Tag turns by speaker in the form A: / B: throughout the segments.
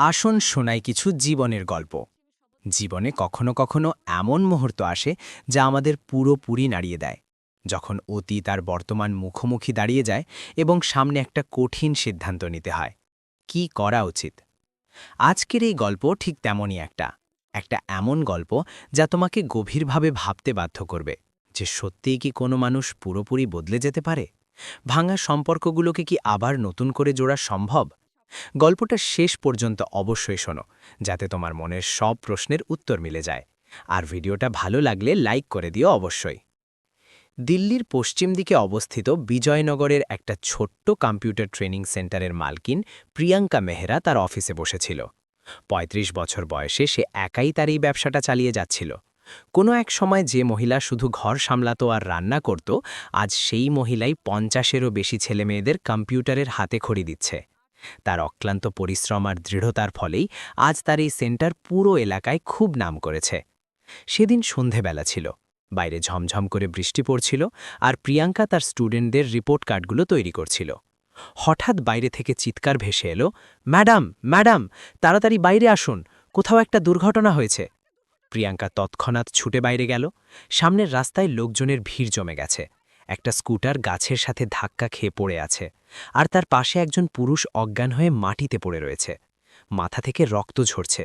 A: আসন শোনায় কিছু জীবনের গল্প। জীবনে কখনো কখনো এমন মুহূর্ত আসে যা আমাদের পুরোপুরি নাড়িয়ে দেয়। যখন অতীত আর বর্তমান মুখোমুখি দাঁড়িয়ে যায় এবং সামনে একটা কঠিন সিদ্ধান্ত নিতে হয়। কি করা উচিত? আজকের এই গল্প ঠিক তেমনই একটা। একটা এমন গল্প যা তোমাকে গভীরভাবে ভাবতে বাধ্য করবে যে সত্যিই কি কোনো মানুষ পুরোপুরি বদলে যেতে পারে? ভাঙা সম্পর্কগুলোকে কি আবার নতুন করে জোড়া সম্ভব? গল্পটা শেষ পর্যন্ত অবশ্যই শোনো, যাতে তোমার মনের সব প্রশ্নের উত্তর মিলে যায়। আর ভিডিওটা ভালো লাগলে লাইক করে দিও অবশ্যই। দিল্লির পশ্চিম দিকে অবস্থিত বিজয়নগরের একটা ছোট্ট কম্পিউটার ট্রেনিং সেন্টারের মালকিন প্রিয়াঙ্কা মেহরা তার অফিসে বসেছিল। ৩৫ বছর বয়সে সে একাই তার এই ব্যবসাটা চালিয়ে যাচ্ছিল। কোনো এক সময় যে মহিলা শুধু ঘর সামলাতো আর রান্না করত, আজ সেই মহিলাই পঞ্চাশেরও বেশি ছেলেমেয়েদের কম্পিউটারের হাতে খড়ি দিচ্ছে। তার অক্লান্ত পরিশ্রম আর দৃঢ়তার ফলেই আজ তার এই সেন্টার পুরো এলাকায় খুব নাম করেছে। সেদিন সন্ধেবেলা ছিল। বাইরে ঝমঝম করে বৃষ্টি পড়ছিল আর প্রিয়াঙ্কা তার স্টুডেন্টদের রিপোর্ট কার্ডগুলো তৈরি করছিল। হঠাৎ বাইরে থেকে চিৎকার ভেসে এলো, ম্যাডাম ম্যাডাম, তাড়াতাড়ি বাইরে আসুন, কোথাও একটা দুর্ঘটনা হয়েছে। প্রিয়াঙ্কা তৎক্ষণাৎ ছুটে বাইরে গেল। সামনের রাস্তায় লোকজনের ভিড় জমে গেছে। একটা স্কুটার গাছের সাথে ধাক্কা খেয়ে পড়ে আছে। আর তার পাশে একজন পুরুষ অজ্ঞান হয়ে মাটিতে পড়ে রয়েছে। মাথা থেকে রক্ত ঝরছে।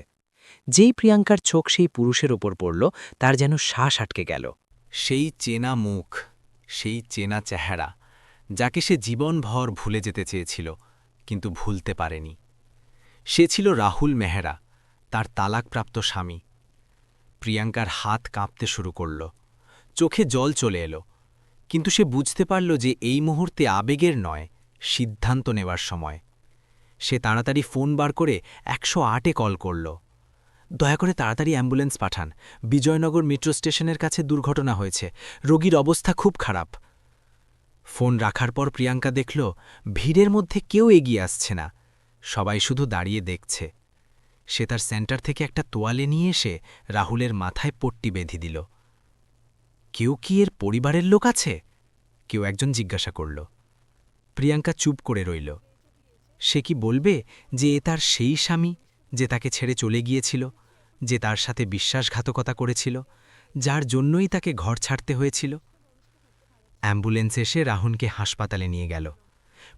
A: যেই প্রিয়াঙ্কার চোখ সেই পুরুষের ওপর পড়ল, তার যেন শ্বাস আটকে গেল।
B: সেই চেনা মুখ, সেই চেনা চেহারা, যাকে সে জীবনভর ভুলে যেতে চেয়েছিল, কিন্তু ভুলতে পারেনি। সে ছিল রাহুল মেহরা, তার তালাকপ্রাপ্ত স্বামী। প্রিয়াঙ্কার হাত কাঁপতে শুরু করল। চোখে জল চলে এলো, কিন্তু সে বুঝতে পারল যে এই মুহূর্তে আবেগের নয় সিদ্ধান্ত নেওয়ার সময়। সে তাড়াতাড়ি ফোন বার করে একশো আটে কল করল। দয়া করে তাড়াতাড়ি অ্যাম্বুলেন্স পাঠান। বিজয়নগর মেট্রো স্টেশনের কাছে দুর্ঘটনা হয়েছে। রোগীর অবস্থা খুব খারাপ। ফোন রাখার পর প্রিয়াঙ্কা দেখল, ভিড়ের মধ্যে কেউ এগিয়ে আসছে না। সবাই শুধু দাঁড়িয়ে দেখছে। সে তার সেন্টার থেকে একটা তোয়ালে নিয়ে এসে রাহুলের মাথায় পট্টি বেঁধে দিল। কেউ কি এর পরিবারের লোক আছে? কেউ একজন জিজ্ঞাসা করল। প্রিয়াঙ্কা চুপ করে রইল। সে কি বলবে যে এ তার সেই স্বামী, যে তাকে ছেড়ে চলে গিয়েছিল, যে তার সাথে বিশ্বাসঘাতকতা করেছিল, যার জন্যই তাকে ঘর ছাড়তে হয়েছিল? অ্যাম্বুলেন্স এসে রাহুনকে হাসপাতালে নিয়ে গেল।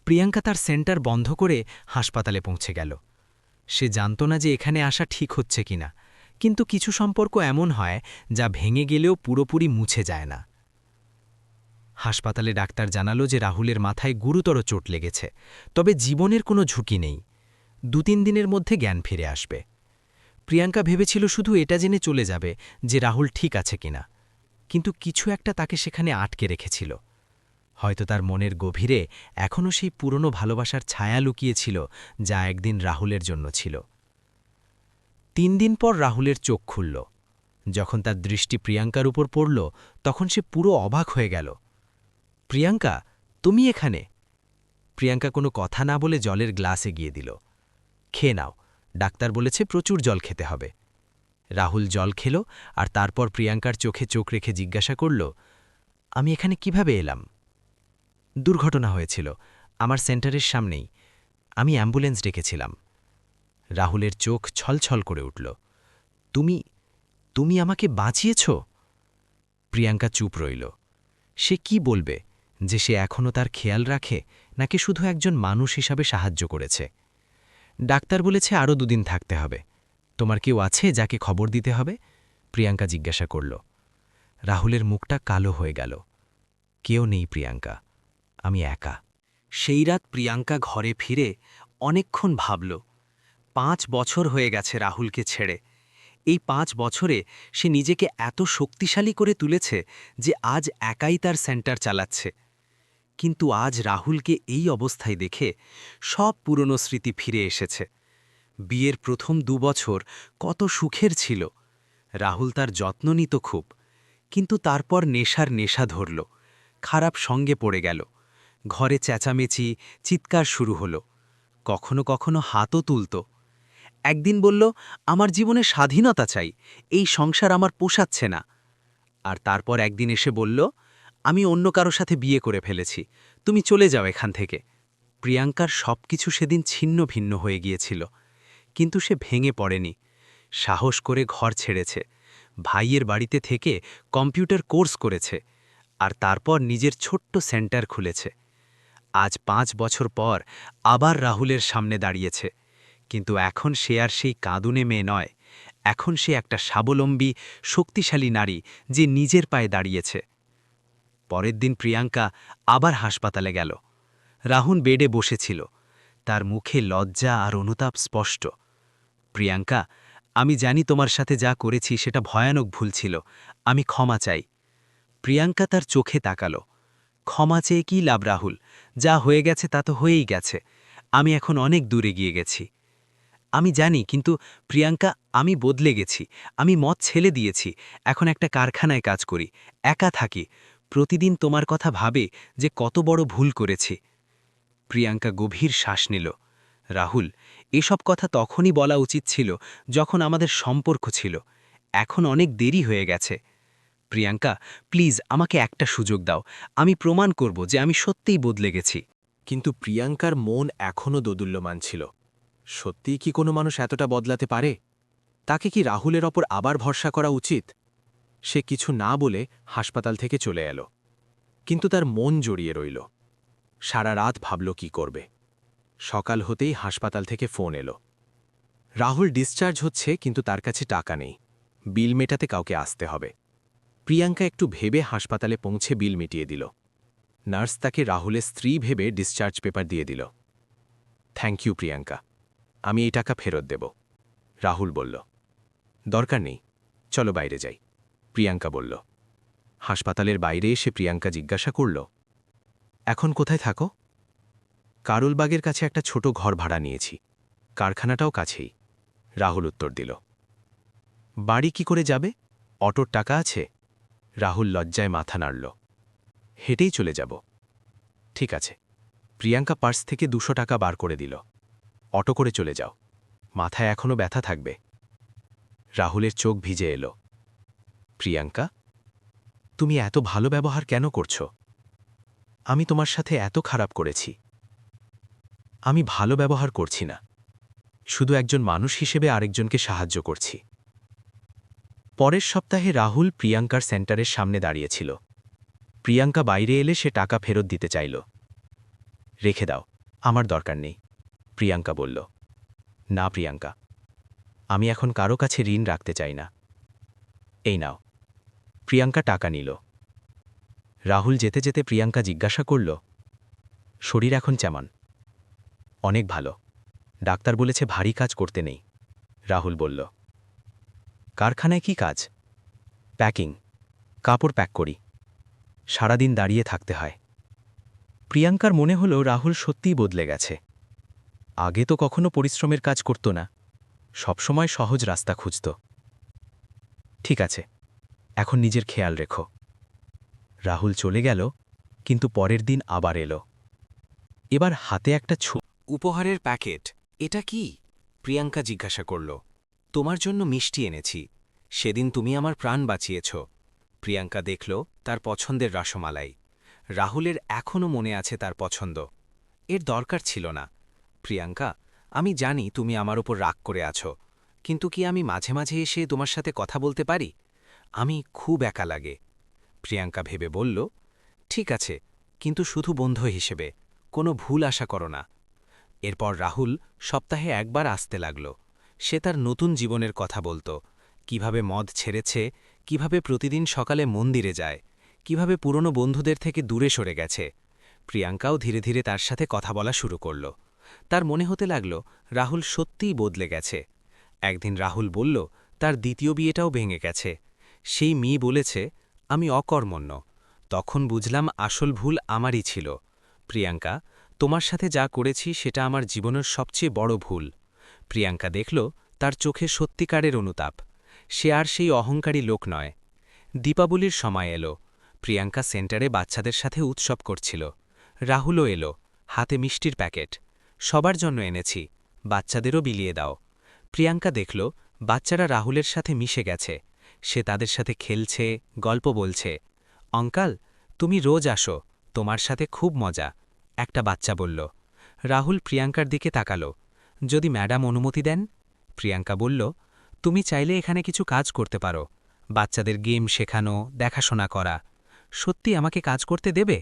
B: প্রিয়াঙ্কা তার সেন্টার বন্ধ করে হাসপাতালে পৌঁছে গেল। সে জানত না যে এখানে আসা ঠিক হচ্ছে কিনা, কিন্তু কিছু সম্পর্ক এমন হয় যা ভেঙে গেলেও পুরোপুরি মুছে যায় না। হাসপাতালে ডাক্তার জানালো যে রাহুলের মাথায় গুরুতর চোট লেগেছে। তবে জীবনের কোনো ঝুঁকি নেই। দু তিন দিনের মধ্যে জ্ঞান ফিরে আসবে। প্রিয়াঙ্কা ভেবেছিল শুধু এটা জেনে চলে যাবে যে রাহুল ঠিক আছে কিনা। কিন্তু কিছু একটা তাকে সেখানে আটকে রেখেছিল। হয়তো তার মনের গভীরে এখনও সেই পুরনো ভালোবাসার ছায়া লুকিয়েছিল যা একদিন রাহুলের জন্য ছিল। তিন দিন পর রাহুলের চোখ খুলল। যখন তার দৃষ্টি প্রিয়াঙ্কার উপর পড়ল, তখন সে পুরো অবাক হয়ে গেল। প্রিয়াঙ্কা, তুমি এখানে? প্রিয়াঙ্কা কোনো কথা না বলে জলের গ্লাস এগিয়ে দিল। খেয়ে নাও, ডাক্তার বলেছে প্রচুর জল খেতে হবে। রাহুল জল খেল আর তারপর প্রিয়াঙ্কার চোখে চোখ রেখে জিজ্ঞাসা করল, আমি এখানে কীভাবে এলাম? দুর্ঘটনা হয়েছিল, আমার সেন্টারের সামনেই। আমি অ্যাম্বুলেন্স ডেকেছিলাম। রাহুলের চোখ ছলছল করে উঠল, তুমি তুমি আমাকে বাঁচিয়েছ? প্রিয়াঙ্কা চুপ রইল, সে কি বলবে? যে সে এখনও তার খেয়াল রাখে নাকি শুধু একজন মানুষ হিসাবে সাহায্য করেছে। ডাক্তার বলেছে আরও দুদিন থাকতে হবে। তোমার কেউ আছে যাকে খবর দিতে হবে? প্রিয়াঙ্কা জিজ্ঞাসা করল। রাহুলের মুখটা কালো হয়ে গেল। কেউ নেই প্রিয়াঙ্কা। আমি একা। সেই রাত প্রিয়াঙ্কা ঘরে ফিরে অনেকক্ষণ ভাবল, পাঁচ বছর হয়ে গেছে রাহুলকে ছেড়ে। এই পাঁচ বছরে সে নিজেকে এত শক্তিশালী করে তুলেছে যে আজ একাই তার সেন্টার চালাচ্ছে। কিন্তু আজ রাহুলকে এই অবস্থায় দেখে সব পুরনো স্মৃতি ফিরে এসেছে। বিয়ের প্রথম দুবছর কত সুখের ছিল। রাহুল তার যত্ন নিত খুব, কিন্তু তারপর নেশার নেশা ধরল, খারাপ সঙ্গে পড়ে গেল, ঘরে চেঁচামেচি, চিৎকার শুরু হলো, কখনো কখনো হাতও তুলত। একদিন বলল, আমার জীবনে স্বাধীনতা চাই, এই সংসার আমার পোষাচ্ছে না। আর তারপর একদিন এসে বলল আমি অন্য কারও সাথে বিয়ে করে ফেলেছি। তুমি চলে যাও এখান থেকে। প্রিয়াঙ্কার সব কিছু সেদিন ছিন্ন ভিন্ন হয়ে গিয়েছিল। কিন্তু সে ভেঙে পড়েনি। সাহস করে ঘর ছেড়েছে। ভাইয়ের বাড়িতে থেকে কম্পিউটার কোর্স করেছে। আর তারপর নিজের ছোট্ট সেন্টার খুলেছে। আজ পাঁচ বছর পর আবার রাহুলের সামনে দাঁড়িয়েছে। কিন্তু এখন সে আর সেই কাঁদুনে মেয়ে নয়। এখন সে একটা স্বাবলম্বী, শক্তিশালী নারী যে নিজের পায়ে দাঁড়িয়েছে। পরের দিন প্রিয়াঙ্কা আবার হাসপাতালে গেল। রাহুল বেডে বসেছিল। তার মুখে লজ্জা আর অনুতাপ স্পষ্ট। প্রিয়াঙ্কা, আমি জানি তোমার সাথে যা করেছি সেটা ভয়ানক ভুল ছিল। আমি ক্ষমা চাই। প্রিয়াঙ্কা তার চোখে তাকালো। ক্ষমা চেয়ে কী লাভ রাহুল? যা হয়ে গেছে তা তো হয়েই গেছে। আমি এখন অনেক দূরে গিয়ে গেছি। আমি জানি, কিন্তু প্রিয়াঙ্কা, আমি বদলে গেছি। আমি মত ছেলে দিয়েছি। এখন একটা কারখানায় কাজ করি। একা থাকি। প্রতিদিন তোমার কথা ভাবে যে কত বড় ভুল করেছি। প্রিয়াঙ্কা গভীর শ্বাস নিল। রাহুল, এসব কথা তখনই বলা উচিত ছিল যখন আমাদের সম্পর্ক ছিল। এখন অনেক দেরি হয়ে গেছে। প্রিয়াঙ্কা, প্লিজ আমাকে একটা সুযোগ দাও। আমি প্রমাণ করব যে আমি সত্যিই বদলে গেছি।
C: কিন্তু প্রিয়াঙ্কার মন এখনও দোদুল্যমান ছিল। সত্যিই কি কোনো মানুষ এতটা বদলাতে পারে? তাকে কি রাহুলের ওপর আবার ভরসা করা উচিত? সে কিছু না বলে হাসপাতাল থেকে চলে এলো। কিন্তু তার মন জড়িয়ে রইল। সারা রাত ভাবল কি করবে। সকাল হতেই হাসপাতাল থেকে ফোন এলো। রাহুল ডিসচার্জ হচ্ছে, কিন্তু তার কাছে টাকা নেই। বিল মেটাতে কাউকে আসতে হবে। প্রিয়াঙ্কা একটু ভেবে হাসপাতালে পৌঁছে বিল মিটিয়ে দিল। নার্স তাকে রাহুলের স্ত্রী ভেবে ডিসচার্জ পেপার দিয়ে দিল। Thank you Priyanka. আমি এই টাকা ফেরত দেব। রাহুল বলল। দরকার নেই। চলো বাইরে যাই। প্রিয়াঙ্কা বলল। হাসপাতালের বাইরে এসে প্রিয়াঙ্কা জিজ্ঞাসা করল, এখন কোথায় থাকো? কারুলবাগের কাছে একটা ছোট ঘর ভাড়া নিয়েছি। কারখানাটাও কাছেই। রাহুল উত্তর দিল, বাড়ি কি করে যাবে? অটোর টাকা আছে? রাহুল লজ্জায় মাথা নাড়ল, হেঁটেই চলে যাব। ঠিক আছে। প্রিয়াঙ্কা পার্স থেকে দুশো টাকা বার করে দিল, অটো করে চলে যাও। মাথায় এখনও ব্যথা থাকবে। রাহুলের চোখ ভিজে এলো প্রিয়াঙ্কা, তুমি এত ভালো ব্যবহার কেন করছ? আমি তোমার সাথে এত খারাপ করেছি। আমি ভালো ব্যবহার করছি না। শুধু একজন মানুষ হিসেবে আরেকজনকে সাহায্য করছি। পরের সপ্তাহে রাহুল প্রিয়াঙ্কার সেন্টারের সামনে দাঁড়িয়েছিল। প্রিয়াঙ্কা বাইরে এলে সে টাকা ফেরত দিতে চাইল। রেখে দাও, আমার দরকার নেই, প্রিয়াঙ্কা বলল। না, প্রিয়াঙ্কা, আমি এখন কারও কাছে ঋণ রাখতে চাই না। এই নাও। প্রিয়াঙ্কা টাকা নিল। রাহুল যেতে যেতে প্রিয়াঙ্কা জিজ্ঞাসা করল, শরীর এখন কেমন? অনেক ভালো। ডাক্তার বলেছে ভারী কাজ করতে নেই। রাহুল বলল, কারখানায় কি কাজ? প্যাকিং। কাপড় প্যাক করি। সারাদিন দাঁড়িয়ে থাকতে হয়। প্রিয়াঙ্কার মনে হল রাহুল সত্যিই বদলে গেছে। আগে তো কখনো পরিশ্রমের কাজ করত না। সবসময় সহজ রাস্তা খুঁজত। ঠিক আছে। এখন নিজের খেয়াল রেখো। রাহুল চলে গেল, কিন্তু পরের দিন আবার এলো। এবার হাতে একটা ছো
B: উপহারের প্যাকেট, এটা কি? প্রিয়াঙ্কা জিজ্ঞাসা করল। তোমার জন্য মিষ্টি এনেছি, সেদিন তুমি আমার প্রাণ বাঁচিয়েছ। প্রিয়াঙ্কা দেখল তার পছন্দের রসমালাই। রাহুলের এখনও মনে আছে তার পছন্দ। এর দরকার ছিল না। প্রিয়াঙ্কা, আমি জানি তুমি আমার ওপর রাগ করে আছো, কিন্তু কি আমি মাঝে মাঝে এসে তোমার সাথে কথা বলতে পারি? আমি খুব একা লাগে। প্রিয়াঙ্কা ভেবে বলল, ঠিক আছে, কিন্তু শুধু বন্ধু হিসেবে, কোনো ভুল আশা করো না। এরপর রাহুল সপ্তাহে একবার আসতে লাগল। সে তার নতুন জীবনের কথা বলতো, কীভাবে মদ ছেড়েছে, কীভাবে প্রতিদিন সকালে মন্দিরে যায়, কীভাবে পুরনো বন্ধুদের থেকে দূরে সরে গেছে। প্রিয়াঙ্কাও ধীরে ধীরে তার সাথে কথা বলা শুরু করল। তার মনে হতে লাগল, রাহুল সত্যিই বদলে গেছে। একদিন রাহুল বলল, তার দ্বিতীয় বিয়েটাও ভেঙে গেছে। সেই মেয়ে বলেছে, আমি অকর্মণ্য। তখন বুঝলাম আসল ভুল আমারই ছিল। প্রিয়াঙ্কা, তোমার সাথে যা করেছি সেটা আমার জীবনের সবচেয়ে বড় ভুল প্রিয়াঙ্কা দেখল তার চোখে সত্যিকারের অনুতাপ। সে আর সেই অহংকারী লোক নয়। দীপাবলির সময় এলো। প্রিয়াঙ্কা সেন্টারে বাচ্চাদের সাথে উৎসব করছিল। রাহুলও এলো, হাতে মিষ্টির প্যাকেট। সবার জন্য এনেছি, বাচ্চাদেরও বিলিয়ে দাও। প্রিয়াঙ্কা দেখল, বাচ্চারা রাহুলের সাথে মিশে গেছে। সে তাদের সাথে খেলছে, গল্প বলছে। অঙ্কাল, তুমি রোজ আসো, তোমার সাথে খুব মজা, একটা বাচ্চা বলল। রাহুল প্রিয়াঙ্কার দিকে তাকালো। যদি ম্যাডাম অনুমতি দেন? প্রিয়াঙ্কা বলল, তুমি চাইলে এখানে কিছু কাজ করতে পারো। বাচ্চাদের গেম শেখানো, দেখাশোনা করা। সত্যি আমাকে কাজ করতে দেবে?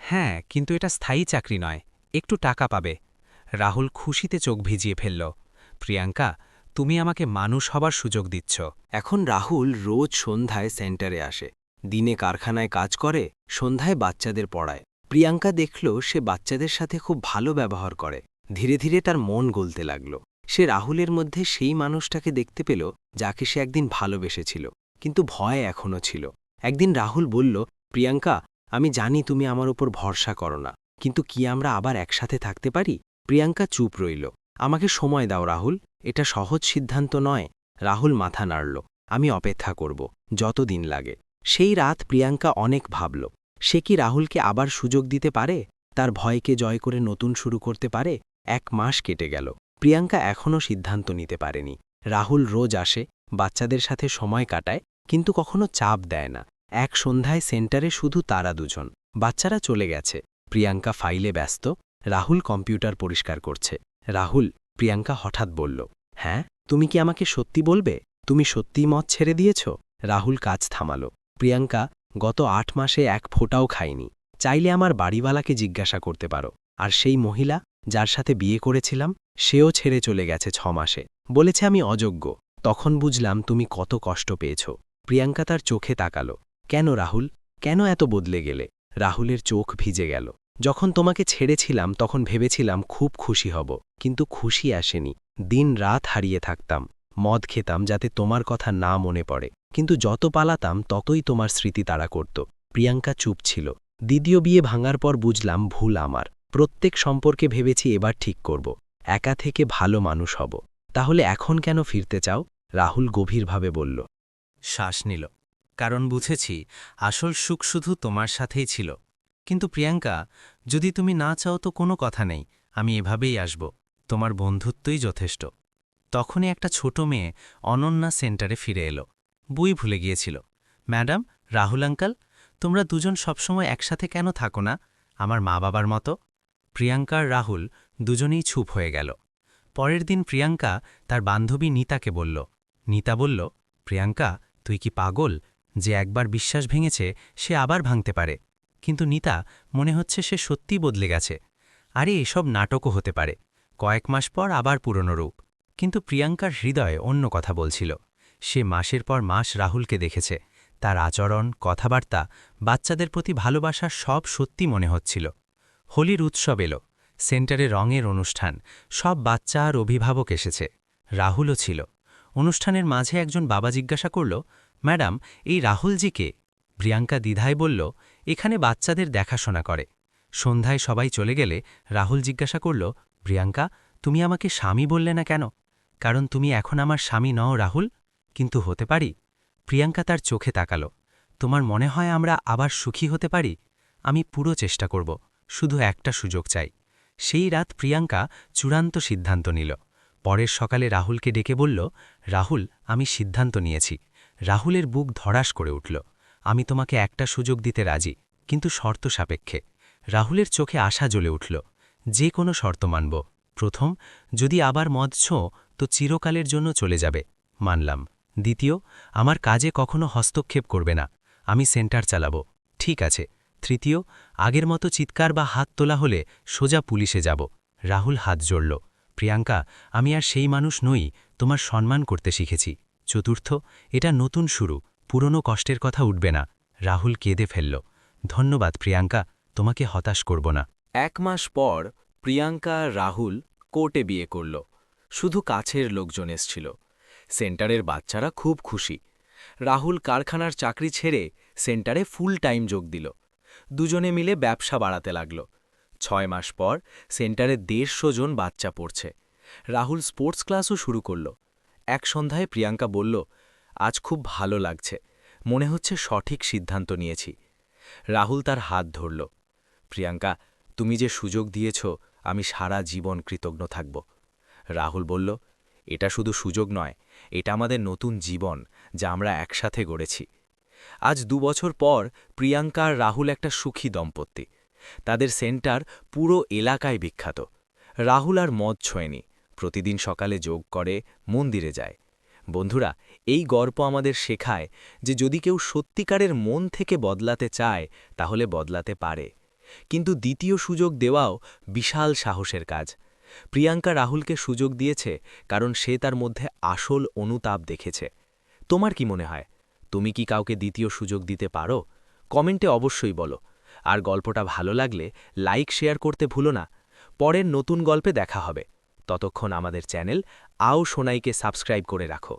B: হ্যাঁ কিন্তু এটা স্থায়ী চাকরি নয়, একটু টাকা পাবে। রাহুল খুশিতে চোখ ভিজিয়ে ফেলল। প্রিয়াঙ্কা তুমি আমাকে মানুষ হবার সুযোগ দিচ্ছ।
A: এখন রাহুল রোজ সন্ধ্যায় সেন্টারে আসে। দিনে কারখানায় কাজ করে, সন্ধ্যায় বাচ্চাদের পড়ায়। প্রিয়াঙ্কা দেখল সে বাচ্চাদের সাথে খুব ভালো ব্যবহার করে। ধীরে ধীরে তার মন গলতে লাগল। সে রাহুলের মধ্যে সেই মানুষটাকে দেখতে পেল, যাকে সে একদিন ভালোবেসেছিল, কিন্তু ভয় এখনও ছিল। একদিন রাহুল বলল, প্রিয়াঙ্কা, আমি জানি তুমি আমার উপর ভরসা করো না, কিন্তু কি আমরা আবার একসাথে থাকতে পারি? প্রিয়াঙ্কা চুপ রইল। আমাকে সময় দাও, রাহুল। এটা সহজ সিদ্ধান্ত নয়। রাহুল মাথা নাড়ল। আমি অপেক্ষা করব, যতদিন লাগে। সেই রাত প্রিয়াঙ্কা অনেক ভাবল, সে কি রাহুলকে আবার সুযোগ দিতে পারে? তার ভয়কে জয় করে নতুন শুরু করতে পারে? এক মাস কেটে গেল। প্রিয়াঙ্কা এখনও সিদ্ধান্ত নিতে পারেনি। রাহুল রোজ আসে, বাচ্চাদের সাথে সময় কাটায়, কিন্তু কখনো চাপ দেয় না। এক সন্ধ্যায় সেন্টারে শুধু তারা দুজন। বাচ্চারা চলে গেছে। প্রিয়াঙ্কা ফাইলে ব্যস্ত। রাহুল কম্পিউটার পরিষ্কার করছে। রাহুল, প্রিয়াঙ্কা হঠাৎ বলল হ্যাঁ তুমি কি আমাকে সত্যি বলবে? তুমি সত্যিই মদ ছেড়ে দিয়েছ? রাহুল কাজ থামালো, প্রিয়াঙ্কা, গত আট মাসে এক ফোঁটাও খায়নি চাইলে আমার বাড়িওয়ালাকে জিজ্ঞাসা করতে পারো। আর সেই মহিলা, যার সাথে বিয়ে করেছিলাম, সেও ছেড়ে চলে গেছে ছ মাসে। বলেছে আমি অযোগ্য। তখন বুঝলাম তুমি কত কষ্ট পেয়েছ। প্রিয়াঙ্কা তার চোখে তাকালো, কেন রাহুল? কেন এত বদলে গেলে? রাহুলের চোখ ভিজে গেল যখন তোমাকে ছেড়েছিলাম, তখন ভেবেছিলাম খুব খুশি হব, কিন্তু খুশি আসেনি। দিন রাত হারিয়ে থাকতাম, মদ খেতাম যাতে তোমার কথা না মনে পড়ে। কিন্তু যত পালাতাম, ততই তোমার স্মৃতি তাড়া করত। প্রিয়াঙ্কা চুপ ছিল। দ্বিতীয় বিয়ে ভাঙার পর বুঝলাম ভুল আমার। প্রত্যেক সম্পর্কে ভেবেছি এবার ঠিক করব। একা থেকে ভালো মানুষ হব। তাহলে এখন কেন ফিরতে চাও? রাহুল গভীরভাবে বলল।
B: শ্বাস নিল। কারণ বুঝেছি, আসল সুখ শুধু তোমার সাথেই ছিল। কিন্তু প্রিয়াঙ্কা, যদি তুমি না চাও তো কোনো কথা নেই, আমি এভাবেই আসব। তোমার বন্ধুত্বই যথেষ্ট। তখনই একটা ছোট মেয়ে অনন্যা সেন্টারে ফিরে এলো। বই ভুলে গিয়েছিল। ম্যাডাম, রাহুল আঙ্কাল, তোমরা দুজন সবসময় একসাথে কেন থাকো না? আমার মা বাবার মতো। প্রিয়াঙ্কার রাহুল দুজনেই চুপ হয়ে গেল। পরের দিন প্রিয়াঙ্কা তার বান্ধবী নিতাকে বলল। নিতা বলল, প্রিয়াঙ্কা, তুই কি পাগল? যে একবার বিশ্বাস ভেঙেছে, সে আবার ভাঙতে পারে। কিন্তু নিতা মনে হচ্ছে সে সত্যি বদলে গেছে। আরে, এসব নাটকও হতে পারে। কয়েক মাস পর আবার পুরনো রূপ। কিন্তু প্রিয়াঙ্কার হৃদয়ে অন্য কথা বলছিল। সে মাসের পর মাস রাহুলকে দেখেছে। তার আচরণ, কথাবার্তা, বাচ্চাদের প্রতি ভালোবাসা সব সত্যি মনে হচ্ছিল। হোলির উৎসব এলো। সেন্টারে রঙের অনুষ্ঠান। সব বাচ্চা আর অভিভাবক এসেছে। রাহুলও ছিল। অনুষ্ঠানের মাঝে একজন বাবা জিজ্ঞাসা করল, ম্যাডাম, এই রাহুলজি কে? প্রিয়াঙ্কা দ্বিধায় বলল, এখানে বাচ্চাদের দেখাশোনা করে। সন্ধ্যায় সবাই চলে গেলে রাহুল জিজ্ঞাসা করল, প্রিয়াঙ্কা, তুমি আমাকে স্বামী বললে না কেন? কারণ তুমি এখন আমার স্বামী নও রাহুল, কিন্তু হতে পারি? প্রিয়াঙ্কা তার চোখে তাকালো, তোমার মনে হয় আমরা আবার সুখী হতে পারি? আমি পুরো চেষ্টা করব, শুধু একটা সুযোগ চাই। সেই রাত প্রিয়াঙ্কা চূড়ান্ত সিদ্ধান্ত নিল। পরের সকালে রাহুলকে ডেকে বলল, রাহুল, আমি সিদ্ধান্ত নিয়েছি। রাহুলের বুক ধরাস করে উঠল। আমি তোমাকে একটা সুযোগ দিতে রাজি, কিন্তু শর্ত সাপেক্ষে। রাহুলের চোখে আশা জ্বলে উঠল, যে কোনো শর্ত মানব। প্রথম, যদি আবার মদ ছোঁ, তো চিরকালের জন্য চলে যাবে। মানলাম। দ্বিতীয়, আমার কাজে কখনো হস্তক্ষেপ করবে না, আমি সেন্টার চালাব। ঠিক আছে। তৃতীয়, আগের মতো চিৎকার বা হাত তোলা হলে সোজা পুলিশে যাব। রাহুল হাত জড়ল, প্রিয়াঙ্কা, আমি আর সেই মানুষ নই, তোমার সম্মান করতে শিখেছি। চতুর্থ, এটা নতুন শুরু। পুরনো কষ্টের কথা উঠবে না। রাহুল কেঁদে ফেলল। ধন্যবাদ, প্রিয়াঙ্কা, তোমাকে হতাশ করব না।
A: এক মাস পর প্রিয়াঙ্কা রাহুল কোর্টে বিয়ে করল। শুধু কাছের লোকজন এসছিল। সেন্টারের বাচ্চারা খুব খুশি। রাহুল কারখানার চাকরি ছেড়ে সেন্টারে ফুল টাইম যোগ দিল। দুজনে মিলে ব্যবসা বাড়াতে লাগল। ছয় মাস পর সেন্টারে দেড়শো জন বাচ্চা পড়ছে। রাহুল স্পোর্টস ক্লাসও শুরু করল। এক সন্ধ্যায় প্রিয়াঙ্কা বলল আজ খুব ভালো লাগছে। মনে হচ্ছে সঠিক সিদ্ধান্ত নিয়েছি। রাহুল তার হাত ধরল। প্রিয়াঙ্কা, তুমি যে সুযোগ দিয়েছ, আমি সারা জীবন কৃতজ্ঞ থাকব। রাহুল বলল, এটা শুধু সুযোগ নয়, এটা আমাদের নতুন জীবন যা আমরা একসাথে গড়েছি। আজ দু বছর পর প্রিয়াঙ্কা আর রাহুল একটা সুখী দম্পতি। তাদের সেন্টার পুরো এলাকায় বিখ্যাত। রাহুল আর মদ ছোঁয়নি,
B: প্রতিদিন সকালে যোগ করে মন্দিরে যায়। বন্ধুরা, এই গল্প আমাদের শেখায় যে যদি কেউ সত্যিকারের মন থেকে বদলাতে চায়, তাহলে বদলাতে পারে। কিন্তু দ্বিতীয় সুযোগ দেওয়াও বিশাল সাহসের কাজ। প্রিয়াঙ্কা রাহুলকে সুযোগ দিয়েছে কারণ সে তার মধ্যে আসল অনুতাপ দেখেছে। তোমার কি মনে হয়? তুমি কি কাউকে দ্বিতীয় সুযোগ দিতে পারো? কমেন্টে অবশ্যই বলো। আর গল্পটা ভালো লাগলে লাইক, শেয়ার করতে ভুলো না। পরের নতুন গল্পে দেখা হবে। ততক্ষণ আমাদের চ্যানেল আও সোনাইকে সাবস্ক্রাইব করে রাখো।